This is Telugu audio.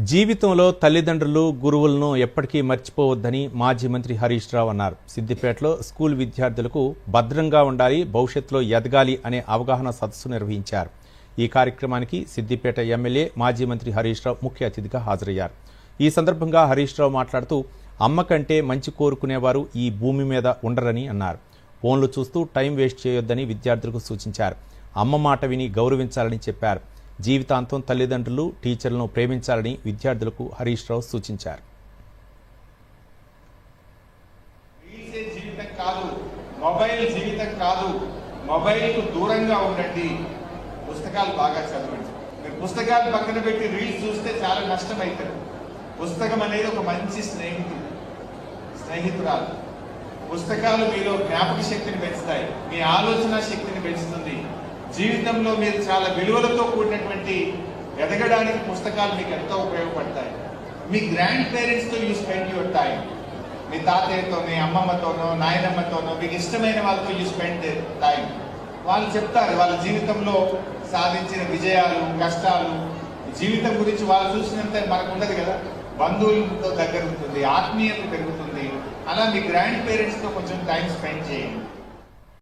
జీవితంలో తల్లిదండ్రులు గురువులను ఎప్పటికీ మర్చిపోవద్దని మాజీ మంత్రి హరీష్ రావు అన్నారు. సిద్దిపేటలో స్కూల్ విద్యార్థులకు భద్రంగా ఉండాలి భవిష్యత్తులో ఎదగాలి అనే అవగాహన సదస్సు నిర్వహించారు. ఈ కార్యక్రమానికి సిద్దిపేట ఎమ్మెల్యే మాజీ మంత్రి హరీష్ రావు ముఖ్య అతిథిగా హాజరయ్యారు. ఈ సందర్భంగా హరీష్ రావు మాట్లాడుతూ అమ్మ కంటే మంచి కోరుకునేవారు ఈ భూమి మీద ఉండరని అన్నారు. ఫోన్లు చూస్తూ టైం వేస్ట్ చేయొద్దని విద్యార్థులకు సూచించారు. అమ్మ మాట విని గౌరవించాలని చెప్పారు. జీవితాంతం తల్లిదండ్రులు టీచర్లను ప్రేమించాలని విద్యార్థులకు హరీష్ రావు సూచించారు. జీవితం కాదు మొబైల్ జీవితం కాదు మొబైల్కు దూరంగా ఉండండి. పుస్తకాలు బాగా చదవండి. మీరు పుస్తకాలు పక్కన పెట్టి రీల్స్ చూస్తే చాలా నష్టం అవుతుంది పుస్తకం అనేది ఒక మంచి స్నేహితుడు స్నేహితురాలు. పుస్తకాలు మీలో జ్ఞాపక శక్తిని పెంచుతాయి. మీ ఆలోచన శక్తిని పెంచుతుంది. జీవితంలో మీరు చాలా విలువలతో కూడినటువంటి ఎదగడానికి పుస్తకాలు మీకు ఎంతో ఉపయోగపడతాయి. మీ గ్రాండ్ పేరెంట్స్తో యూ స్పెండ్ యువర్ టైం మీ తాతయ్యతోనే అమ్మమ్మతోనో నాయనమ్మతోనో మీకు ఇష్టమైన వాళ్ళతో యూ స్పెండ్ టైం వాళ్ళు చెప్తారు వాళ్ళ జీవితంలో సాధించిన విజయాలు కష్టాలు జీవితం గురించి వాళ్ళు చూసినంత మనకు ఉండదు కదా. బంధువులతో దగ్గర ఉంటుంది ఆత్మీయత పెరుగుతుంది. అలా మీ గ్రాండ్ పేరెంట్స్తో కొంచెం టైం స్పెండ్ చేయండి.